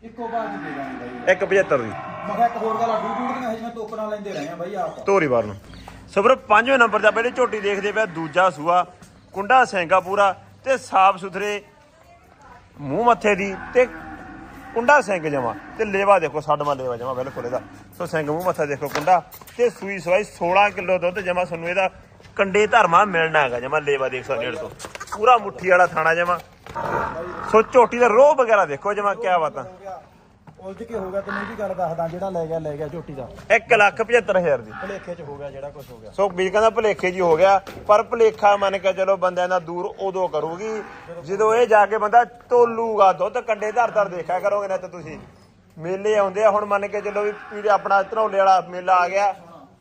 ਇੱਕੋ ਬਾਅਦ ਹੀ ਦੇ ਦਾਂਗੇ ਬਾਈ। 175 ਦੀ। ਮੈਂ ਕਿਹਾ ਇੱਕ ਹੋਰ ਗੱਲ ਆ ਡੂ ਡੂ ਦੀਆਂ ਹਜੇ ਟੋਕਰਾਂ ਲੈਂਦੇ ਰਹੇ ਆ ਬਾਈ ਆਪ। ਧੋਰੀ ਵਾਰ ਨੂੰ। ਸੋ ਵੀਰੋ ਪੰਜਵੇਂ ਨੰਬਰ ਦਾ ਪਹਿਲੇ ਝੋਟੀ ਦੇਖਦੇ ਪਿਆ ਦੂਜਾ ਸੂਆ, ਕੁੰਡਾ ਸੈਂਗਾ ਪੂਰਾ ਤੇ ਸਾਫ਼ ਸੁਥਰੇ ਮੂੰਹ ਮੱਥੇ ਦੀ ਤੇ ਕੁੰਡਾ ਸਿੰਘ ਜਮਾ ਤੇ ਲੇਵਾ ਦੇਖੋ ਸਾਡਮਾ ਲੇਵਾ ਜਮਾ ਬਿਲਕੁਲ ਇਹਦਾ। ਸੋ ਸਿੰਘ ਮੂੰਹ ਮੱਥਾ ਦੇਖੋ ਕੁੰਡਾ ਤੇ ਸੂਈ ਸਵਾਈ 16 ਕਿਲੋ ਦੁੱਧ ਜਮਾ ਸਾਨੂੰ ਇਹਦਾ ਕੰਡੇ ਧਰਮਾ ਮਿਲਣਾ ਹੈਗਾ ਜਮਾ, ਲੇਵਾ ਦੇਖ ਸਕਦੇ ਹੋ ਤੋਂ। ਪੂਰਾ ਮੁੱਠੀ ਵਾਲਾ ਥਾਣਾ ਜਮਾ। ਸੋ ਝੋਟੀ ਦਾ ਰੋਹ ਵਗੈਰਾ ਦੇਖੋ ਜਮਾ, ਕਿਆ ਬਾਤਾਂ। ਹੋ ਉਲਝ ਕੇ ਹੋ ਗਿਆ ਤੈਨੂੰ ਇਹ ਵੀ ਗੱਲ ਦੱਸਦਾ ਜਿਹੜਾ ਲੈ ਗਿਆ ਲੈ ਗਿਆ ਝੋਟੀ ਦਾ। 1 ਲੱਖ 75000 ਦੀ। ਭਲੇਖੇ ਚ ਹੋ ਗਿਆ ਜਿਹੜਾ ਕੁਝ ਹੋ ਗਿਆ। ਸੋ ਵੀਰ ਕਹਿੰਦਾ ਭਲੇਖੇ ਜੀ ਹੋ ਗਿਆ ਪਰ ਭਲੇਖਾ ਮੰਨ ਕੇ ਚਲੋ ਬੰਦਿਆਂ ਦਾ ਦੂਰ ਉਦੋਂ ਕਰੂਗੀ। ਜਦੋਂ ਇਹ ਜਾ ਕੇ ਬੰਦਾ ਤੋਲੂਗਾ ਦੁੱਧ ਕੰਡੇ ਧਰ ਧਰ ਦੇਖਿਆ ਕਰੋਗੇ ਨਾ ਤਾਂ ਤੁਸੀਂ। ਮੇਲੇ ਆਉਂਦੇ ਆ ਹੁਣ ਮੰਨ ਕੇ ਚਲੋ ਵੀ ਪੀੜੇ ਆਪਣਾ ਧਰੌਲੇ ਵਾਲਾ ਮੇਲਾ ਆ ਗਿਆ।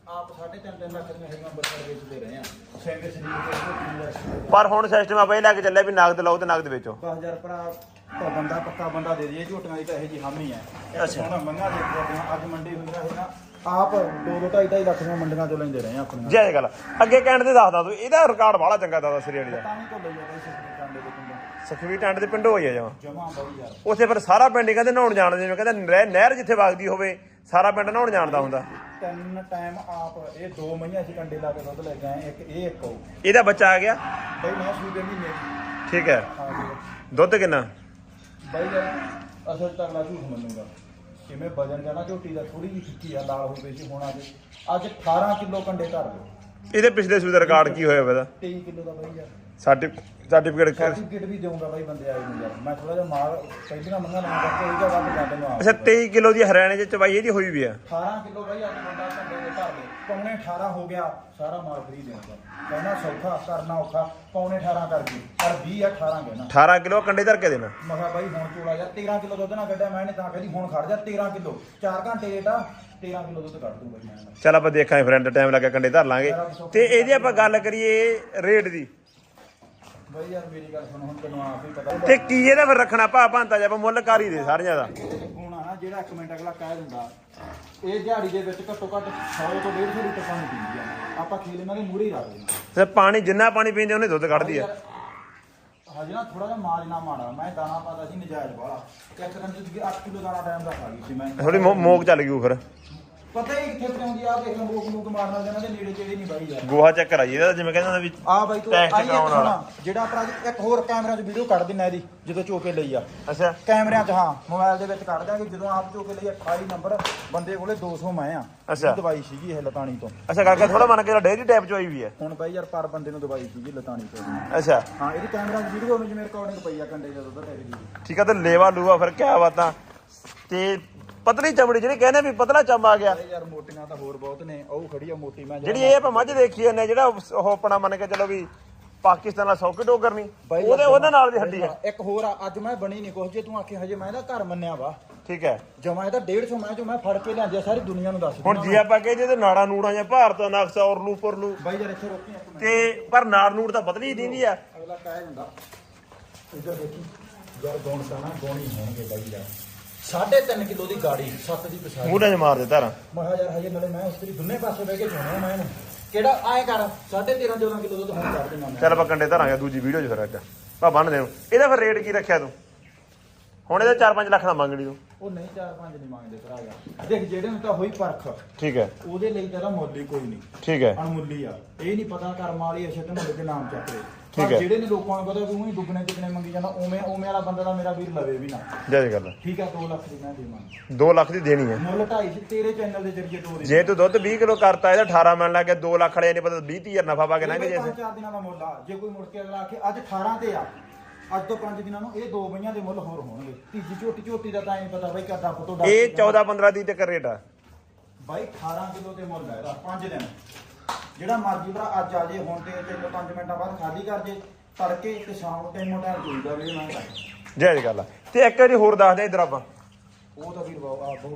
ਆਪ 3.5 ਲੱਖ ਦੀਆਂ ਹੈਗੀਆਂ ਬੱਚੇ ਵੇਚਦੇ ਰਹੇ ਆ। ਸਿੰਘ ਸਰੀਰ ਦੇ ਝੋਟੀ ਦਾ ਪਰ ਹੁਣ ਸਿਸਟਮ ਆ ਬਈ ਲੈ ਕੇ ਚੱਲਿਆ ਵੀ ਨਗਦ ਲਓ ਤੇ ਨਗਦ ਵੇਚੋ। 10000 ਭਰਾ ਤਾਂ ਬੰਦਾ ਪੱਕਾ ਬੰਦਾ ਦੇ ਦਈਏ ਝੋਟੀਆਂ ਦੀ ਤਾਂ ਇਹ ਜੀ ਹਾਮੀ ਹੈ। ਅੱਛਾ। ਅੱਛਾ ਮੰਗਾ ਦੇ ਝੋਟੀਆਂ ਅੱਜ ਮੰਡੀ ਹੋਈਆਂ ਹੈ ਨਾ ਆਪ 2 2 2.5 2.5 ਲੱਖ ਦੀਆਂ ਮੰਡੀਆਂ ਚੋਂ ਲੈਂਦੇ ਰਹੇ ਆਪਣੀਆਂ। ਜੈ ਗੱਲ। ਅੱਗੇ ਕਹਿਣ ਤੇ ਦੱਸਦਾ ਤੂੰ ਇਹਦਾ ਰਿਕਾਰਡ ਬੜਾ ਚੰਗਾ ਦਾਦਾ ਸਰੀਆੜੀ ਦਾ। ਤਾਂ ਨਹੀਂ ਕੋ ਲਈ ਬਾਈ ਸੱਜਣ ਕਾਂਡੇ ਦੇ ਟੰਡ ਦੇ ਪਿੰਡ ਹੋਈ ਆ ਜਮਾ। ਜਮਾ ਬਾਈ ਯਾਰ। ਉੱਥੇ ਫਿਰ ਸਾਰਾ ਪਿੰਡ ਹੀ ਕਹਿੰਦੇ ਨਹਾਉਣ ਜਾਣਦੇ ਜਿਵੇਂ ਕਹਿੰਦੇ ਨਹਿ- ਨਹਿਰ ਜਿੱਥੇ ਵਗਦੀ ਹੋਵੇ ਸਾਰਾ ਪਿੰਡ ਨਹਾਉਣ ਜਾਣਦਾ ਹੁੰਦਾ। ਤਿੰਨ ਟਾਈਮ ਆਪ ਇਹ ਦੋ ਮਹੀਨੇ ਅਸੀਂ ਕੰਡੇ ਲਾ ਕੇ ਦੁੱਧ ਲੈ ਕੇ ਆਏ ਇੱਕ ਇਹ ਇੱਕ ਉਹ। ਇਹਦਾ ਬੱਚਾ ਆ ਗਿਆ? ਬਾਈ ਮੈਂ ਦੇ ਮਹੀਨੇ ਠੀਕ ਹੈ। ਹਾਂ ਜੀ ਦੁੱਧ ਕਿੰਨਾ? ਬਾਈ ਯਾਰ ਅਸਲ ਤੱਕ ਲਾ ਝੂਠ ਮੰਨੂਗਾ। ਕਿਵੇਂ ਵਜਨ ਜਾਣਾ ਝੋਟੀ ਦਾ ਥੋੜੀ ਜਿਹੀ ਫਿੱਕੀ ਆ ਲਾਲ ਹੋ ਗਈ ਸੀ ਹੁਣ ਅੱਜ ਅੱਜ 18 ਕਿਲੋ ਕੰਡੇ ਧਰ ਲਓ। ਇਹਦੇ ਪਿਛਲੇ ਦਾ ਰਿਕਾਰਡ ਕੀ ਹੋਇਆ ਇਹਦਾ? 23 ਕਿਲੋ ਦਾ ਬਾਈ ਯਾਰ ਸਰਟੀਫਿਕੇਟ ਸਰਟੀਫਿਕੇਟ ਵੀ ਦੇਊਂਗਾ ਬਾਈ ਬੰਦੇ ਆਏ ਨੂੰ ਯਾਰ। ਮੈਂ ਥੋੜਾ ਜਿਹਾ ਮਾਲ ਪਹਿਲੀਆਂ ਮੰਗਾਂ ਲੈਣ ਕਰਕੇ ਇਹਦਾ ਵੱਧ ਨੂੰ ਆ ਅੱਛਾ 23 ਕਿਲੋ ਦੀ ਹਰਿਆਣੇ ਚ ਚਵਾਈ ਇਹਦੀ ਹੋਈ ਵੀ ਆ? 18 ਕਿਲੋ ਬਾਈ ਅੱਜ ਬੰਦਾ ਕੰਡੇ ਦੇ ਧਰ ਲਏ ਪੌਣੇ 18 ਹੋ ਗਿਆ ਸਾਰਾ ਮਾਲ ਫਰੀ ਦੇਊਂਗਾ ਕਹਿਣਾ ਸੌਖਾ ਕਰਨਾ ਔਖਾ ਪੌਣੇ 18 ਕਰ ਗਈ ਪਰ 20 ਆ 18 ਕਹਿਣਾ। 18 ਕਿਲੋ ਕੰਡੇ ਧਰ ਕੇ ਦੇਣਾ। ਮੈਂ ਕਿਹਾ ਬਾਈ ਹੁਣ ਚੋਲਾ ਯਾਰ 13 ਕਿਲੋ ਦੁੱਧ ਨਾ ਕੱਢਿਆ ਮੈਂ ਇਹਨੇ ਤਾਂ ਕਹਿੰਦੀ ਹੁਣ ਖੜ ਜਾ 13 ਕਿਲੋ। 4 ਘੰਟੇ ਰੇਟਾ 13 ਕਿਲੋ ਦੁੱਧ ਕੱਢ ਦੂੰ ਬਾਈ ਮੈਂ। ਇਹਦਾ। ਚੱਲ ਆਪਾਂ ਦੇਖਾਂਗੇ ਫਰੈਂਡ ਟਾਈਮ ਲੱਗਾ ਕੰਡੇ ਧਰ ਲਾਂਗੇ। ਤੇ ਇਹਦੀ ਆਪਾਂ ਗੱਲ ਕਰੀਏ ਰੇਟ ਦੀ। ਬਾਈ ਯਾਰ ਮੇਰੀ ਗੱਲ ਸੁਣ ਹੁਣ ਤੈਨੂੰ ਆਪ ਹੀ ਪਤਾ ਤੇ ਕੀ ਇਹਦਾ ਫਿਰ ਰੱਖਣਾ? ਭਾ ਭਾਂਤਾ ਜੇ ਮੁੱਲ ਕਰ ਹੀ ਦੇ ਸਾਰਿਆਂ ਦਾ। ਹੁਣ ਆ ਨਾ ਜਿਹੜਾ ਇੱਕ ਮਿੰਟ ਅਗਲਾ ਕਹਿ ਦਿੰਦਾ ਇਹ ਦਿਹਾੜੀ ਦੇ ਵਿੱਚ ਘੱਟੋ ਘੱਟ 100 ਤੋਂ 150 ਲੀਟਰ ਪਾਣੀ ਪੀਂਦੀ ਆ। ਆਪਾਂ ਖੇਲ ਇਹਨਾਂ ਦੇ ਮੂਹਰੇ ਹੀ ਰੱਖ ਦਿੰਦੇ ਤੇ ਪਾਣੀ ਜਿੰਨਾ ਪਾਣੀ ਪੀਂਦੇ ਉਹਨੇ ਦੁੱਧ ਕੱਢਦੀ ਆ ਹਜੇ ਨਾ ਥੋੜਾ ਜਿਹਾ ਮਾਜ ਨਾ ਮਾੜਾ ਮੈਂ ਦਾਣਾ ਪਾਤਾ ਸੀ ਨਜਾਇਜ਼ ਵਾਲਾ। ਇੱਕ ਦਿਨ ਚ 8 ਕਿਲੋ ਦਾਣਾ ਟਾਈਮ ਦਾ ਖਾ ਗਈ ਸੀ ਮੈਂ। ਥੋੜੀ ਮੋਕ ਚੱਲ ਗਈ ਉਹ ਫਿਰ। ਪਤਾ ਹੀ ਕਿੱਥੇ ਪਹੁੰਚਦੀ ਆ ਦੇਖ ਲਓ ਲੋਕ ਲੋਕ ਮਾਰਨ ਵਾਲੇ ਇਹਨਾਂ ਦੇ ਨੇੜੇ ਤੇੜੇ ਨਹੀਂ ਬਾਈ ਯਾਰ। ਗੋਹਾ ਚੈੱਕ ਕਰਾਈਏ ਇਹਦਾ ਜਿਵੇਂ ਕਹਿੰਦਾ ਵੀ ਆ ਬਾਈ ਤੂੰ Test ਆਈ ਇੱਕ ਕਰਾਉਣ ਵਾਲਾ। ਸੁਣਾ, ਜਿਹੜਾ ਭਰਾ ਜੀ ਇੱਕ ਹੋਰ ਕੈਮਰਾ 'ਚ ਵੀਡੀਓ ਕੱਢ ਦਿੰਨਾ ਇਹਦੀ ਜਦੋਂ ਚੋਕੇ ਲਈ ਆ। ਅੱਛਾ। ਕੈਮਰਿਆਂ 'ਚ ਹਾਂ ਮੋਬਾਈਲ ਦੇ ਵਿੱਚ ਕੱਢ ਦਾਂਗੇ ਜਦੋਂ ਆਪ ਚੋਕੇ ਲਈ 28 ਨੰਬਰ ਬੰਦੇ ਕੋਲੇ 200 ਮੈਂ ਆ। ਅੱਛਾ। ਇਹ ਦਵਾਈ ਸੀਗੀ ਇਹ ਲਤਾਣੀ ਤੋਂ। ਅੱਛਾ ਕਾਕਾ ਥੋੜਾ ਮੰਨ ਕੇ ਡੇਰੀ ਟਾਈਪ ਚ ਹੋਈ ਵੀ ਹੈ। ਹੁਣ ਬਾਈ ਯਾਰ ਪਰ ਬੰਦੇ ਨੂੰ ਦਵਾਈ ਸੀਗੀ ਲਤਾਣੀ ਤੋਂ। ਅੱਛਾ। ਹਾਂ ਇਹਦੀ ਕੈਮਰਾ 'ਚ ਵੀਡੀਓ ਨੂੰ ਜਿਵੇਂ ਰਿਕਾਰਡਿੰਗ ਪਈ ਆ ਕੰਡੇ ਜਦੋਂ ਦਾ ਤੇਰੀ ਦੀ ਠੀਕ ਆ ਤੇ ਲੇਵਾ ਲੂਆ ਫਿਰ ਕਿਆ ਬਾਤਾਂ। ਤੇ ਪਤਲੀ ਚਮੜੀ ਜਿਹੜੀ ਕਹਿੰਦੇ ਵੀ ਪਤਲਾ ਚਮ ਆ ਗਿਆ। ਯਾਰ ਮੋਟੀਆਂ ਤਾਂ ਹੋਰ ਬਹੁਤ ਨੇ। ਉਹ ਖੜੀ ਆ ਮੋਟੀ ਮੈਂ ਜਿਹੜੀ ਇਹ ਆਪਾਂ ਮੱਝ ਦੇਖੀ ਨੇ ਜਿਹੜਾ ਉਹ ਆਪਣਾ ਮੰਨ ਕੇ ਚਲੋ ਵੀ ਪਾਕਿਸਤਾਨ ਦਾ ਸੌਕਟ ਉਹ ਕਰਨੀ ਬਾਈ ਉਹਦੇ ਉਹਨਾਂ ਨਾਲ ਦੀ ਹੱਡੀ ਹੈ ਇੱਕ ਹੋਰ ਆ ਅੱਜ ਮੈਂ ਬਣੀ ਨਹੀਂ ਕੁਛ ਜੇ ਤੂੰ ਆਖੇ ਹਜੇ ਮੈਂ ਇਹਦਾ ਘਰ ਮੰਨਿਆ ਵਾ। ਠੀਕ ਹੈ। ਜਮਾ ਇਹਦਾ 150 ਮੈਂ ਜੋ ਮੈਂ ਫੜ ਕੇ ਲਿਆਂਦੀ ਸਾਰੀ ਦੁਨੀਆ ਨੂੰ ਦੱਸ ਹੁਣ ਜੇ ਆਪਾਂ ਕਹੇ ਜੇ ਤੇ ਨਾੜਾ ਨੂੜਾਂ ਜਾਂ ਭਾਰਤ ਨਕਸ਼ਾ ਔਰ ਨੂੰ। ਪਰ ਨੂੰ ਬਾਈ ਯਾਰ ਇੱਥੇ ਰੋਕੀ ਤੇ ਪਰ ਨਾੜ ਨੂੜ ਤਾਂ ਪਤਲੀ ਦਿੰਦੀ ਆ। ਅਗਲਾ ਕਹਿ ਦਿੰਦਾ ਇੱਧਰ ਦੇਖੀ। ਯਾਰ ਗੌਣ ਨਾ ਗੌਣੀ ਹੋਣਗੇ ਬਾਈ ਯਾਰ। 3.5 ਕਿਲੋ ਦੀ ਗਾੜੀ 7 ਦੀ ਪਛਾਣ ਮੂਢਾਂ 'ਚ ਮਾਰ ਦੇ ਧਾਰਾਂ ਮੈਂ ਕਿਹਾ ਯਾਰ ਹਜੇ ਨਾਲੇ ਮੈਂ ਇਸਤਰੀ ਦੋਨੇ ਪਾਸੇ ਬਹਿ ਕੇ ਚੋਣਿਆ ਮੈਂ ਇਹਨੂੰ। ਕਿਹੜਾ ਐ ਕਰ 13.5 14 ਕਿਲੋ ਦਾ ਤਾਂ ਹੁਣ ਕਰ ਮੈਂ। ਚੱਲ ਆਪਾਂ ਕੰਡੇ ਧਾਰਾਂਗੇ ਦੂਜੀ ਵੀਡੀਓ 'ਚ ਫਿਰ ਅੱਜ। ਪਾ ਬੰਨ ਦੇ ਨੂੰ ਇਹਦਾ ਫਿਰ ਰੇਟ ਕੀ ਰੱਖਿਆ ਤੂੰ? ਹੁਣ ਇਹਦਾ 4-5 ਲੱਖ ਦਾ ਮੰਗਣੀ ਤੂੰ। ਉਹ ਨਹੀਂ 4-5 ਨਹੀਂ ਮੰਗਦੇ ਭਰਾ ਯਾਰ। ਦੇਖ ਜਿਹੜੇ ਨੂੰ ਤਾਂ ਹੋਈ ਪਰਖ ਠੀਕ ਹੈ। ਉਹਦੇ ਲਈ ਤਾਂ ਇਹਦਾ ਮੁੱਲ ਹੀ ਕੋਈ ਨਹੀਂ। ਠੀਕ ਹੈ। ਅਣਮੁੱਲੀ ਆ। ਇਹ ਨਹੀਂ ਪਤਾ ਕਰਮ ਵਾਲੀ ਮੁੱਲ ਦੇ ਨਾਮ ਚੱਕਰੇ ਠੀਕ ਹੈ। ਜਿਹੜੇ ਨੇ ਲੋਕਾਂ ਨੂੰ ਪਤਾ ਵੀ ਉਹੀ ਦੁੱਗਣੇ ਤਿੱਗਣੇ ਮੰਗੀ ਜਾਂਦਾ ਉਵੇਂ ਉਵੇਂ ਵਾਲਾ ਬੰਦਾ ਦਾ ਮੇਰਾ ਵੀਰ ਲਵੇ ਵੀ ਨਾ। ਜੈ ਗੱਲ। ਠੀਕ ਆ 2 ਲੱਖ ਦੀ ਮੈਂ ਦੇਵਾਂਗਾ 2 ਲੱਖ ਦੀ ਦੇਣੀ ਹੈ। ਮੁੱਲ 2.5 ਤੇਰੇ ਚੈਨਲ ਦੇ ਜ਼ਰੀਏ ਤੋਰੇ ਜੇ ਤੂੰ ਦੁੱਧ 20 ਕਿਲੋ ਕਰਤਾ ਇਹਦਾ 18 ਮਣ ਲੱਗ ਗਿਆ 2 ਲੱਖ ਵਾਲੇ ਨਹੀਂ ਪਤਾ 20 30 ਨਫਾ ਪਾ ਕੇ ਲੰਘ ਜੇ ਪੰਜ ਚਾਰ ਦਿਨਾਂ ਦਾ ਮੁੱਲ ਆ। ਜੇ ਕੋਈ ਮੁੜ ਕੇ ਅਗਲਾ ਆਖੇ ਅੱਜ 18 ਤੇ ਆ ਅੱਜ ਤੋਂ 5 ਦਿਨਾਂ ਨੂੰ ਇਹ ਦੋ ਬਈਆਂ ਦੇ ਮੁੱਲ ਹੋਰ ਹੋਣਗੇ। ਤੀਜੀ ਝੋਟੀ ਝੋਟੀ ਦਾ ਤਾਂ ਐਂ ਪਤਾ ਬਾਈ ਕਰਦਾ ਫੋਟੋ ਇਹ 14 15 ਦੀ ਤੇ ਰੇਟ ਆ। ਬਾਈ 18 ਕਿਲੋ ਤੇ ਮੁੱਲ ਹੈ ਇਹਦਾ 5 ਦਿਨ। ਜਿਹੜਾ ਮਰਜ਼ੀ ਭਰਾ ਅੱਜ ਆ ਜੇ ਹੁਣ ਤੇ ਚੱਲੋ 5 ਮਿੰਟਾਂ ਬਾਅਦ ਖਾਲੀ ਕਰ ਜੇ ਤੜਕੇ ਤੇ ਸ਼ਾਮ ਨੂੰ ਟਾਈਮੋ ਟਾਈਮ ਚੋਈਦਾ ਵੀ ਮੈਂ ਜੈ ਗੱਲ ਆ ਤੇ ਇੱਕ ਵਾਰੀ ਹੋਰ ਦੱਸ ਦੇ ਇਧਰ ਆਪਾਂ। ਉਹ ਤਾਂ ਵੀਰ ਬਾਬਾ ਬਹੁਤ